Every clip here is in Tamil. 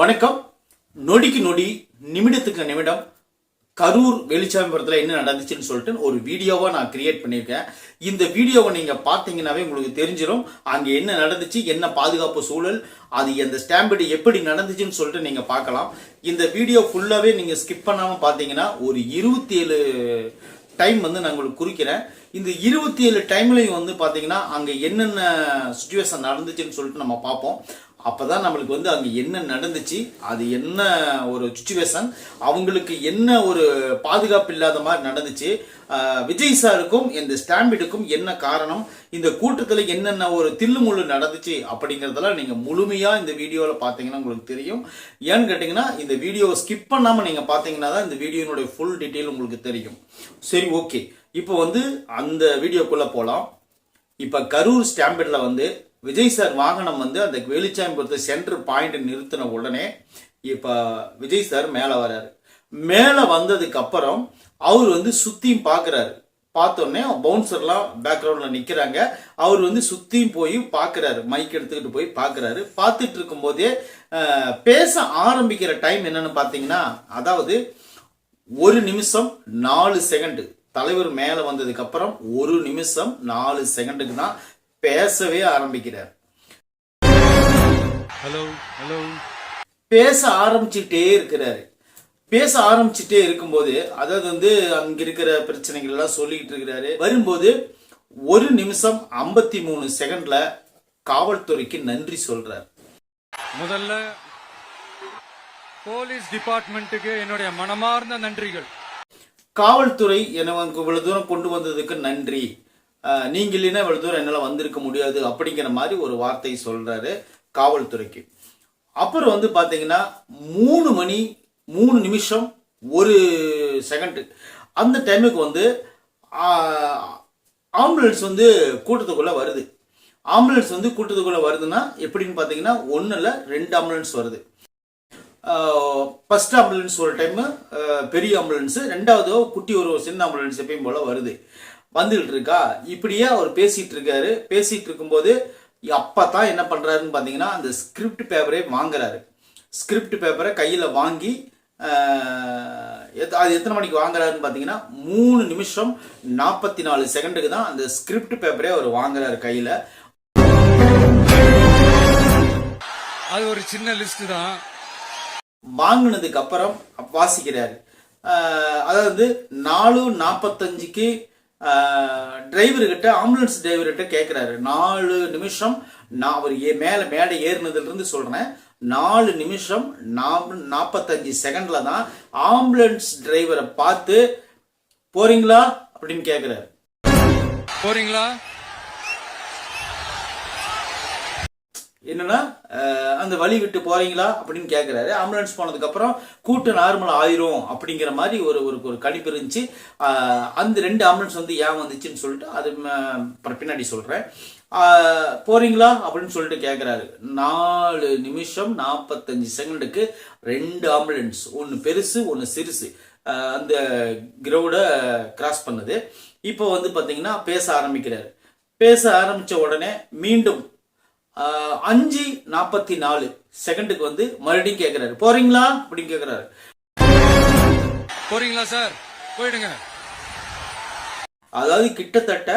வணக்கம். நொடிக்கு நொடி நிமிடத்துக்கு நிமிடம் கரூர் வெளிச்சாமிபுரத்தில் என்ன நடந்துச்சுன்னு சொல்லிட்டு ஒரு வீடியோவாக நான் கிரியேட் பண்ணியிருக்கேன். இந்த வீடியோவை நீங்கள் பார்த்தீங்கன்னாவே உங்களுக்கு தெரிஞ்சிடும் அங்கே என்ன நடந்துச்சு என்ன பாதுகாப்பு சூழல் அது அந்த ஸ்டாம்பீடு எப்படி நடந்துச்சுன்னு சொல்லிட்டு நீங்கள் பார்க்கலாம். இந்த வீடியோ ஃபுல்லாகவே நீங்கள் ஸ்கிப் பண்ணாமல் பார்த்தீங்கன்னா ஒரு இருபத்தி ஏழு டைம் வந்து நான் உங்களுக்கு குறிக்கிறேன். இந்த இருபத்தி ஏழு டைம்லையும் வந்து பார்த்தீங்கன்னா அங்கே என்னென்ன சுச்சுவேஷன் நடந்துச்சுன்னு சொல்லிட்டு நம்ம பார்ப்போம். அப்பதான் நம்மளுக்கு வந்து அங்கே என்ன நடந்துச்சு அது என்ன ஒரு சுச்சுவேஷன் அவங்களுக்கு என்ன ஒரு பாதுகாப்பு இல்லாத மாதிரி நடந்துச்சு விஜய் சாருக்கும் இந்த ஸ்டாம்பிடுக்கும் என்ன காரணம் இந்த கூட்டத்தில் என்னென்ன ஒரு தில்லுமுள்ளு நடந்துச்சு அப்படிங்கிறதெல்லாம் நீங்கள் முழுமையாக இந்த வீடியோவில் பார்த்தீங்கன்னா உங்களுக்கு தெரியும். ஏன்னு கேட்டிங்கன்னா இந்த வீடியோவை ஸ்கிப் பண்ணாமல் நீங்கள் பார்த்தீங்கன்னா தான் இந்த வீடியோனுடைய ஃபுல் டீட்டெயில் உங்களுக்கு தெரியும். சரி ஓகே இப்போ வந்து அந்த வீடியோக்குள்ளே போகலாம் இப்போ கரூர் ஸ்டாம்பிடில் வந்து விஜய் சார் வாகனம் வந்து அந்த வெளிச்சாயம்புரத்தை சென்டர் பாயிண்ட் நிறுத்தின உடனே இப்போ விஜய் சார் மேலே வராரு மேலே வந்ததுக்கு அப்புறம் அவர் வந்து சுத்தியும் பார்க்குறாரு பார்த்தோன்னே பவுன்சர்லாம் பேக்ரவுண்டில் நிற்கிறாங்க அவர் வந்து சுற்றியும் போய் பார்க்குறாரு மைக் எடுத்துக்கிட்டு போய் பார்க்குறாரு பார்த்துட்டு இருக்கும்போதே பேச ஆரம்பிக்கிற டைம் என்னன்னு பார்த்தீங்கன்னா அதாவது ஒரு நிமிஷம் நாலு செகண்டு தலைவர் மேலே வந்ததுக்கு அப்புறம் ஒரு நிமிஷம் நாலு செகண்டுக்கு தான் பேசவே ஆரம்பிக்கிறார். ஹலோ ஹலோ பேச ஆரம்பிச்சுட்டே இருக்கிறாரு. பேச ஆரம்பிச்சுட்டே இருக்கும்போது அதாவது வந்து அங்க இருக்கிற பிரச்சனைகள் எல்லாம் சொல்லிக்கிட்டு இருக்கிறாரு. வரும்போது ஒரு நிமிஷம் ஐம்பத்தி மூணு செகண்ட்ல காவல்துறைக்கு நன்றி சொல்றார். முதல்ல போலீஸ் டிபார்ட்மெண்ட்டுக்கு என்னுடைய மனமார்ந்த நன்றிகள். காவல்துறை எனக்கு இவ்வளவு தூரம் கொண்டு வந்ததுக்கு நன்றி. நீங்க இல்லைன்னா இவ்வளவு தூரம் என்னால வந்திருக்க முடியாது அப்படிங்கிற மாதிரி ஒரு வார்த்தை சொல்றாரு காவல்துறைக்கு. அப்புறம் வந்து பாத்தீங்கன்னா மூணு மணி மூணு நிமிஷம் ஒரு செகண்ட் அந்த டைமுக்கு வந்து ஆம்புலன்ஸ் வந்து கூட்டத்துக்குள்ள வருது. ஆம்புலன்ஸ் வந்து கூட்டத்துக்குள்ள வருதுன்னா எப்படின்னு பார்த்தீங்கன்னா ஒன்றில் ரெண்டு ஆம்புலன்ஸ் வருது. ஃபஸ்ட் ஆம்புலன்ஸ் ஒரு டைம் பெரிய ஆம்புலன்ஸ் ரெண்டாவது குட்டி ஒரு சின்ன ஆம்புலன்ஸ் எப்பயும் போல வருது. வந்துகிட்டு இருக்கா இப்படியே அவர் பேசிட்டு இருக்காரு பேசிட்டு இருக்கும்போது அப்பா தான் என்ன பண்றாருன்னு பார்த்தீங்கன்னா அந்த ஸ்கிரிப்ட் பேப்பரே வாங்குறாரு. ஸ்கிரிப்ட் பேப்பரை கையில் வாங்கி அது எத்தனை மணிக்கு வாங்குறாருன்னு பார்த்தீங்கன்னா மூணு நிமிஷம் நாற்பத்தி நாலு செகண்டுக்கு தான் அந்த ஸ்கிரிப்ட் பேப்பரே அவர் வாங்குறாரு கையில். அது ஒரு சின்ன லிஸ்ட் தான். வாங்கினதுக்கு அப்புறம் வாசிக்கிறாரு. அதாவது நாலு நாற்பத்தஞ்சுக்கு டிரைவர்கிட்ட ஆம்புலன்ஸ் டிரைவர்கிட்ட கேட்குறாரு நாலு நிமிஷம் நான் அவர் ஏ மேலே மேடை ஏறினதுலேருந்து சொல்கிறேன் நாலு நிமிஷம் நாற்பத்தஞ்சு செகண்டில் தான் ஆம்புலன்ஸ் டிரைவரை பார்த்து போறீங்களா? அப்படின்னு கேட்குறாரு போறீங்களா? என்னன்னா அந்த வழி விட்டு போறீங்களா அப்படின்னு கேட்குறாரு ஆம்புலன்ஸ் போனதுக்கு அப்புறம் கூட்டம் நார்மல் ஆயிரும் அப்படிங்கிற மாதிரி ஒரு ஒரு ஒரு கணிப்பு இருந்துச்சு. அந்த ரெண்டு ஆம்புலன்ஸ் வந்து ஏன் வந்துச்சுன்னு சொல்லிட்டு அது அப்புறம் பின்னாடி சொல்றேன். போறீங்களா அப்படின்னு சொல்லிட்டு கேட்குறாரு நாலு நிமிஷம் நாற்பத்தஞ்சு செகண்டுக்கு ரெண்டு ஆம்புலன்ஸ் ஒன்று பெருசு ஒன்று சிறுசு அந்த கிரௌடை கிராஸ் பண்ணுது. இப்போ வந்து பார்த்தீங்கன்னா பேச ஆரம்பிக்கிறாரு. பேச ஆரம்பித்த உடனே மீண்டும் அஞ்சு நாற்பத்தி நாலு செகண்டுக்கு வந்து மறுபடியும் கேட்குறாரு போறீங்களா? அப்படின்னு கேட்குறாரு போறீங்களா சார்? போயிடுங்க. அதாவது கிட்டத்தட்ட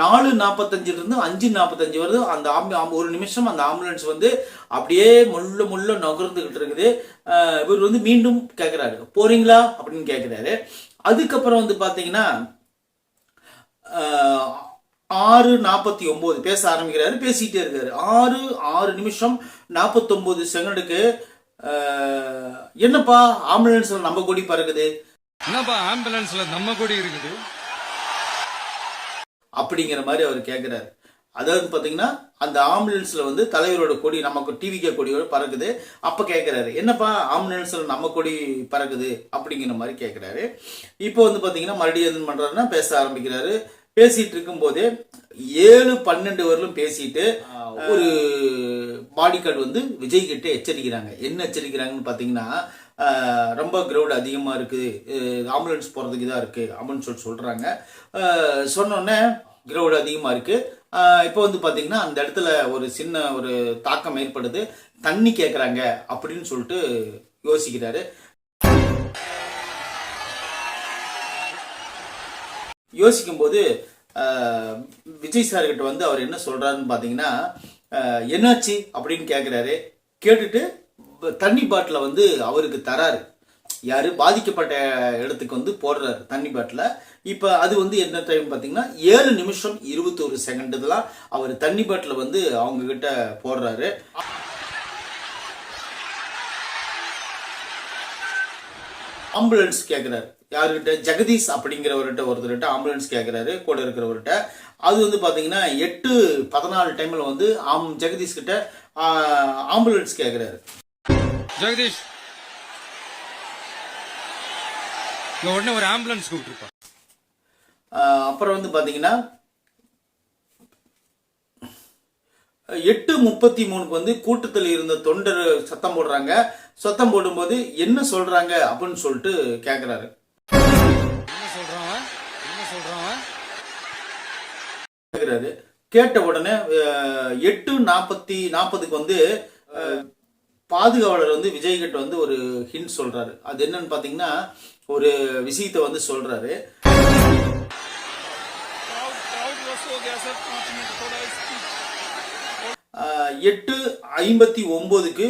நாலு நாற்பத்தஞ்சுல இருந்து அஞ்சு நாற்பத்தஞ்சு வருது. அந்த ஆம்பு ஒரு நிமிஷம் அந்த ஆம்புலன்ஸ் வந்து அப்படியே முள்ள முள்ள நகர்ந்துகிட்டு இருக்குது. இவர் வந்து மீண்டும் கேட்குறாரு போறீங்களா? அப்படின்னு கேட்குறாரு அதுக்கப்புறம் வந்து பார்த்தீங்கன்னா ஆறு நாற்பத்தி ஒன்பது பேச ஆரம்பிக்கிறாரு பேசிட்டே இருக்காரு. ஆறு ஆறு நிமிஷம் நாற்பத்தொன்பது செகண்டுக்கு என்னப்பா ஆம்புலன்ஸ்ல நம்ம கொடி பறக்குது? என்னப்பா ஆம்புலன்ஸ்ல நம்ம கொடி இருக்குது? அப்படிங்கிற மாதிரி அவர் கேட்குறாரு அதாவது பார்த்தீங்கன்னா அந்த ஆம்புலன்ஸ்ல வந்து தலைவரோட கொடி நமக்கு டிவிகே கொடியோட பறக்குது. அப்போ கேட்குறாரு என்னப்பா ஆம்புலன்ஸ்ல நம்ம கொடி பறக்குது? அப்படிங்கிற மாதிரி கேட்குறாரு இப்போ வந்து பார்த்தீங்கன்னா மறுபடியும் எதுன்னு பண்றாருன்னா பேச ஆரம்பிக்கிறாரு. பேசிட்டு இருக்கும்போதே ஏழு பன்னெண்டு வரலும் பேசிட்டு ஒரு பாடி கார்டு வந்து விஜய் கிட்ட எச்சரிக்கிறாங்க. என்ன எச்சரிக்கிறாங்கன்னு பார்த்தீங்கன்னா ரொம்ப கிரௌட் அதிகமாக இருக்குது ஆம்புலன்ஸ் போகிறதுக்கு இதாக இருக்குது அப்படின்னு சொல்லி சொல்கிறாங்க சொன்னோடனே கிரௌட் அதிகமாக இருக்குது இப்போ வந்து பாத்தீங்கன்னா அந்த இடத்துல ஒரு சின்ன ஒரு தாக்கம் ஏற்படுது. தண்ணி கேட்குறாங்க அப்படின்னு சொல்லிட்டு யோசிக்கிறாரு. யோசிக்கும்போது விஜய் சார்கிட்ட வந்து அவர் என்ன சொல்கிறாருன்னு பார்த்தீங்கன்னா என்னாச்சு? அப்படின்னு கேட்குறாரு கேட்டுட்டு தண்ணி பாட்டிலை வந்து அவருக்கு தராரு. யார்? பாதிக்கப்பட்ட இடத்துக்கு வந்து போடுறாரு தண்ணி பாட்டில். இப்போ அது வந்து என்ன டைம் பார்த்தீங்கன்னா ஏழு நிமிஷம் இருபத்தோரு செகண்ட் இதெல்லாம் அவர் தண்ணி பாட்டில் வந்து அவங்கக்கிட்ட போடுறாரு. ஆம்புலன்ஸ் கேட்குறாரு யாருக்கிட்ட ஜெகதீஷ் அப்படிங்கிறவர்கிட்ட ஒருத்தர்கிட்ட ஆம்புலன்ஸ் கேட்குறாரு கூட இருக்கிறவர்கிட்ட. அது வந்து பார்த்தீங்கன்னா எட்டு பதினாலு டைமில் வந்து ஆம் ஜெகதீஷ் கிட்ட ஆம்புலன்ஸ் கேட்குறாரு ஜெகதீஷ் உடனே ஒரு ஆம்புலன்ஸ் கூப்பிட்டுருப்பா. அப்புறம் வந்து பார்த்தீங்கன்னா எட்டு முப்பத்தி மூணுக்கு வந்து கூட்டத்தில் இருந்த தொண்டர் சத்தம் போடுறாங்க. சத்தம் போடும்போது என்ன சொல்றாங்க அப்படின்னு சொல்லிட்டு கேட்குறாரு கேட்கிறாரு கேட்ட உடனே எட்டு நாற்பத்தி நாற்பதுக்கு வந்து பாதுகாவலர் வந்து விஜய்கிட்ட வந்து ஒரு ஹிண்ட் சொல்றாரு. அது என்னன்னு பாத்தீங்கன்னா ஒரு விஷயத்தை வந்து சொல்றாரு. எட்டு ஐம்பத்தி ஒன்பதுக்கு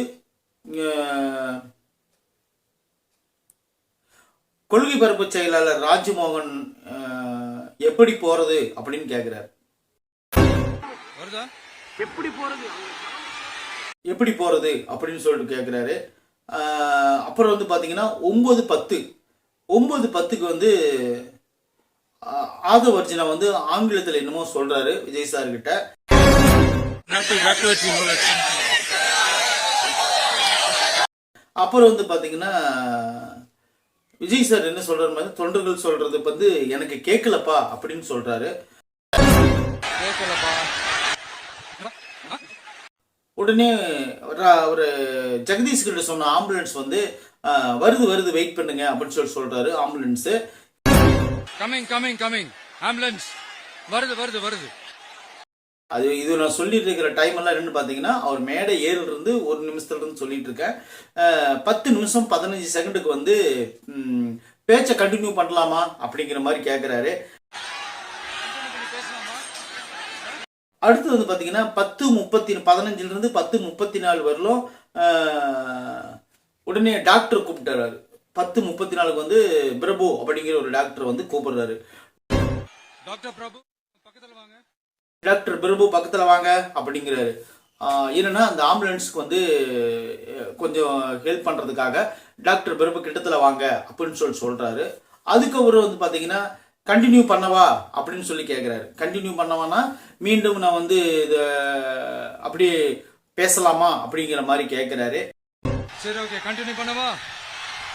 கொள்கை பரப்பு செயலாளர் ராஜ்மோகன் எப்படி போறது அப்படின்னு கேட்கிறாரு வருதா? எப்படி போறது? அப்படின்னு சொல்லிட்டு கேட்குறாரு அப்புறம் வந்து பார்த்தீங்கன்னா ஒன்பது பத்து. ஒன்பது பத்துக்கு வந்து ஆஹ், ஆதவர்ஜுனா வந்து ஆங்கிலத்தில் என்னமோ சொல்றாரு விஜய் சார் கிட்ட. அப்புறம் வந்து பார்த்தீங்கன்னா விஜய் சார் என்ன சொல்றாரு மாதிரி தொண்டர்கள் சொல்றது வந்து எனக்கு கேட்கலப்பா அப்படின்னு சொல்றாரு. கேட்கலப்பா உடனே ஒரு- ஒரு ஜெகதீஷ் கிட்ட சொன்ன ஆம்புலன்ஸ் வந்து வருது வருது வெயிட் பண்ணுங்க அப்படின்னு சொல்லி சொல்றாரு ambulance coming coming coming ambulance வருது வருது வருது. அது இது நான் சொல்லிட்டு இருக்கிற டைம் எல்லாம் என்னன்னு பாத்தீங்கன்னா அவர் மேடை ஏறில இருந்து ஒரு நிமிஷத்துல இருந்து சொல்லிட்டு இருக்கேன். பத்து நிமிஷம் பதினஞ்சு செகண்டுக்கு வந்து பேச்சை கண்டினியூ பண்ணலாமா அப்படிங்கிற மாதிரி கேட்குறாரு அடுத்து வந்து பாத்தீங்கன்னா பத்து முப்பத்தி பதினஞ்சுல இருந்து பத்து முப்பத்தி நாலு வரலும் உடனே டாக்டர் கூப்பிட்டாரு. பத்து முப்பத்தி நாலுக்கு வந்து பிரபு அப்படிங்கிற ஒரு டாக்டர் வந்து கூப்பிடுறாரு. டாக்டர் பிரபு பக்கத்துல வாங்க. டாக்டர் பிரபு பக்கத்துல வாங்க அப்படிங்கிறாரு. என்னன்னா அந்த ஆம்புலன்ஸ்க்கு வந்து கொஞ்சம் ஹெல்ப் பண்றதுக்காக டாக்டர் பிரபு கிட்டத்துல வாங்க அப்படின்னு சொல்லி சொல்றாரு. அதுக்கப்புறம் வந்து பாத்தீங்கன்னா கண்டினியூ பண்ணவா? அப்படின்னு சொல்லி கேட்குறாரு கண்டினியூ பண்ணவானா மீண்டும் நான் வந்து இதை அப்படியே பேசலாமா? அப்படிங்கிற மாதிரி கேட்குறாரு சரி ஓகே கண்டினியூ பண்ணவா?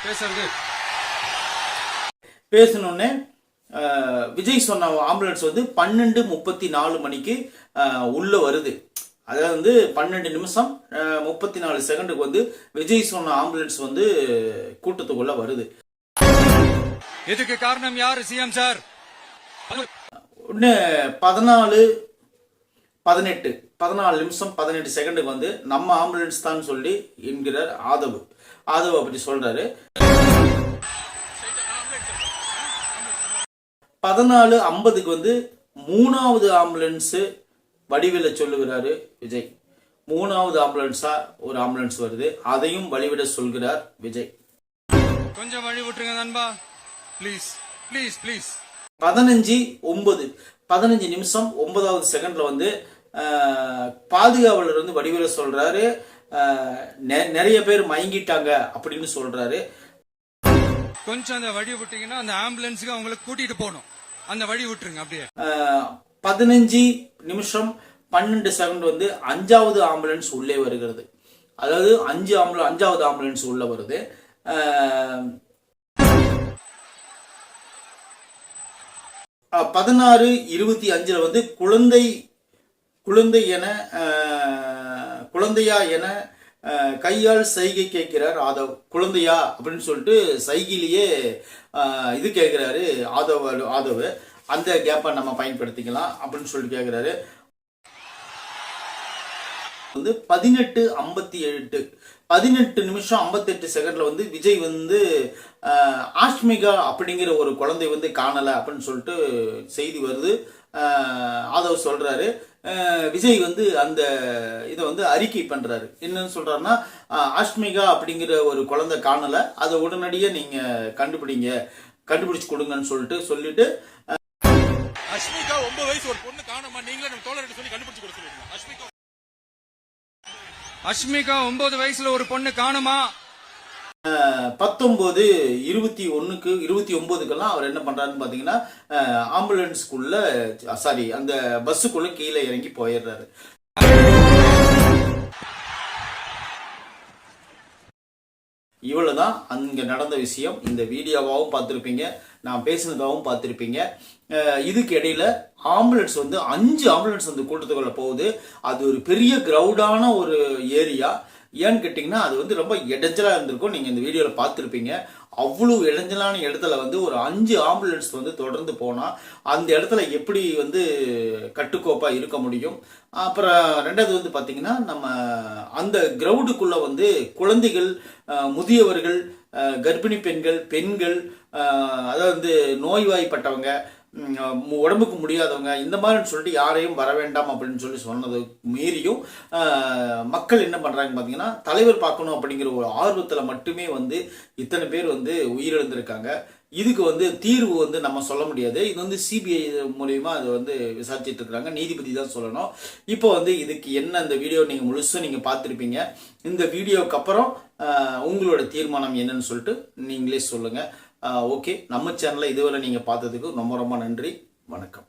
பேசுறது. பேசணுன்னே விஜய் சொன்ன ஆம்புலன்ஸ் வந்து பன்னெண்டு முப்பத்தி நாலு மணிக்கு உள்ள வருது. அதாவது வந்து பன்னெண்டு நிமிஷம் முப்பத்தி நாலு செகண்டுக்கு வந்து விஜய் சொன்ன ஆம்புலன்ஸ் வந்து கூட்டத்துக்குள்ள வருது. இதுக்கு காரணம் யாரு சிஎம் சார் உடனே பதினாலு பதினெட்டு பதினாலு நிமிஷம் பதினெட்டு செகண்டுக்கு வந்து நம்ம ஆம்புலன்ஸ் தான் சொல்லி என்கிறார் ஆதவ். ஆதவ் அப்படி சொல்றாரு. பதினாலு ஐம்பதுக்கு வந்து மூணாவது ஆம்புலன்ஸ் வடிவில சொல்லுகிறாரு விஜய். மூணாவது ஆம்புலன்ஸா ஒரு ஆம்புலன்ஸ் வருது. அதையும் வழிவிட சொல்கிறார் விஜய். கொஞ்சம் வழி விட்டுருங்க நண்பா. ப்ளீஸ் ப்ளீஸ் ப்ளீஸ் பதினஞ்சு ஒன்பது. பதினஞ்சு நிமிஷம் ஒன்பதாவது செகண்ட்ல வந்து பாதுகாவலர் வந்து வடிவேல நெ- நிறைய பேர் மயங்கிட்டாங்க அப்படின்னு சொல்றாரு. கொஞ்சம் அந்த வழி விட்டீங்கன்னா அந்த ஆம்புலன்ஸுக்கு அவங்களை கூட்டிட்டு போகணும். அந்த வழி விட்டுருங்க அப்படியே. பதினஞ்சு நிமிஷம் பன்னெண்டு செகண்ட் வந்து அஞ்சாவது ஆம்புலன்ஸ் உள்ளே வருகிறது. அதாவது அஞ்சு ஆம்புல அஞ்சாவது ஆம்புலன்ஸ் உள்ள வருது. பதினாறு இருபத்தி அஞ்சில் வந்து குழந்தை குழந்தை என குழந்தையா என கையால் சைகை கேட்கிறார் ஆதவ். குழந்தையா அப்படின்னு சொல்லிட்டு சைகிலேயே இது கேட்கிறாரு ஆதவ் ஆதவ். அந்த கேப்பை நம்ம பயன்படுத்திக்கலாம் அப்படின்னு சொல்லிட்டு கேட்குறாரு. வந்து பதினெட்டு ஐம்பத்தி எட்டு. பதினெட்டு நிமிஷம் ஐம்பத்தெட்டு செகண்டில் வந்து விஜய் வந்து ஆஷ்மிகா அப்படிங்கிற ஒரு குழந்தை வந்து காணலை அப்படின்னு சொல்லிட்டு செய்தி வருது. ஆதவ் சொல்கிறாரு விஜய் வந்து அந்த இதை வந்து அறிக்கை பண்ணுறாரு என்னன்னு சொல்கிறாருன்னா ஆஷ்மிகா அப்படிங்கிற ஒரு குழந்தை காணலை. அதை உடனடியே நீங்கள் கண்டுபிடிங்க. கண்டுபிடிச்சு கொடுங்கன்னு சொல்லிட்டு சொல்லிட்டு அஷ்மிகா ஒன்பது வயசு ஒரு பொண்ணு காணமா? நீங்களே நம்ம தோழர்கிட்ட சொல்லி கண்டுபிடிச்சு கொடுத்துருவீங்க அஷ்மிகா அஷ்மிகா ஒன்பது வயசுல ஒரு பொண்ணு காணுமா? பத்தொம்போது இருபத்தி ஒன்றுக்கு இருபத்தி ஒம்போதுக்கெல்லாம் அவர் என்ன பண்ணுறாருன்னு பார்த்தீங்கன்னா ஆம்புலன்ஸ்குள்ள சாரி அந்த பஸ்ஸுக்குள்ளே கீழே இறங்கி போயிடுறாரு. இவ்வளோ தான் அங்கே நடந்த விஷயம். இந்த வீடியோவாகவும் பார்த்துருப்பீங்க. நான் பேசினதாகவும் பார்த்துருப்பீங்க. இதுக்கு இடையில ஆம்புலன்ஸ் வந்து அஞ்சு ஆம்புலன்ஸ் வந்து கூட்டத்துக்குள்ள போகுது. அது ஒரு பெரிய க்ரௌடான ஒரு ஏரியா. ஏன்னு கேட்டிங்கன்னா அது வந்து ரொம்ப இடைஞ்சலாக இருந்திருக்கும். நீங்கள் இந்த வீடியோவில் பார்த்துருப்பீங்க. அவ்வளோ இடைஞ்சலான இடத்துல வந்து ஒரு அஞ்சு ஆம்புலன்ஸ் வந்து தொடர்ந்து போனால் அந்த இடத்துல எப்படி வந்து கட்டுக்கோப்பாக இருக்க முடியும்? அப்புறம் ரெண்டாவது வந்து பார்த்திங்கன்னா நம்ம அந்த கிரவுண்டுக்குள்ளே வந்து குழந்தைகள் முதியவர்கள் கர்ப்பிணி பெண்கள் பெண்கள் அதாவது வந்து நோய்வாய்ப்பட்டவங்க உடம்புக்கு முடியாதவங்க இந்த மாதிரி சொல்லிட்டு யாரையும் வர வேண்டாம் அப்படின்னு சொல்லி சொன்னது மீறியும் மக்கள் என்ன பண்ணுறாங்க பார்த்தீங்கன்னா தலைவர் பார்க்கணும் அப்படிங்கிற ஒரு ஆர்வத்தில் மட்டுமே வந்து இத்தனை பேர் வந்து உயிரிழந்திருக்காங்க. இதுக்கு வந்து தீர்வு வந்து நம்ம சொல்ல முடியாது. இது வந்து சிபிஐ மூலியமா அது வந்து விசாரிச்சுட்டு இருக்கிறாங்க. நீதிபதி தான் சொல்லணும். இப்போ வந்து இதுக்கு என்ன இந்த வீடியோ நீங்கள் முழுசும் நீங்கள் பார்த்துருப்பீங்க. இந்த வீடியோக்கு அப்புறம் உங்களோட தீர்மானம் என்னன்னு சொல்லிட்டு நீங்களே சொல்லுங்கள் ஓகே. நம்ம சேனலை இதுவரை நீங்கள் பார்த்ததுக்கு ரொம்ப ரொம்ப நன்றி. வணக்கம்.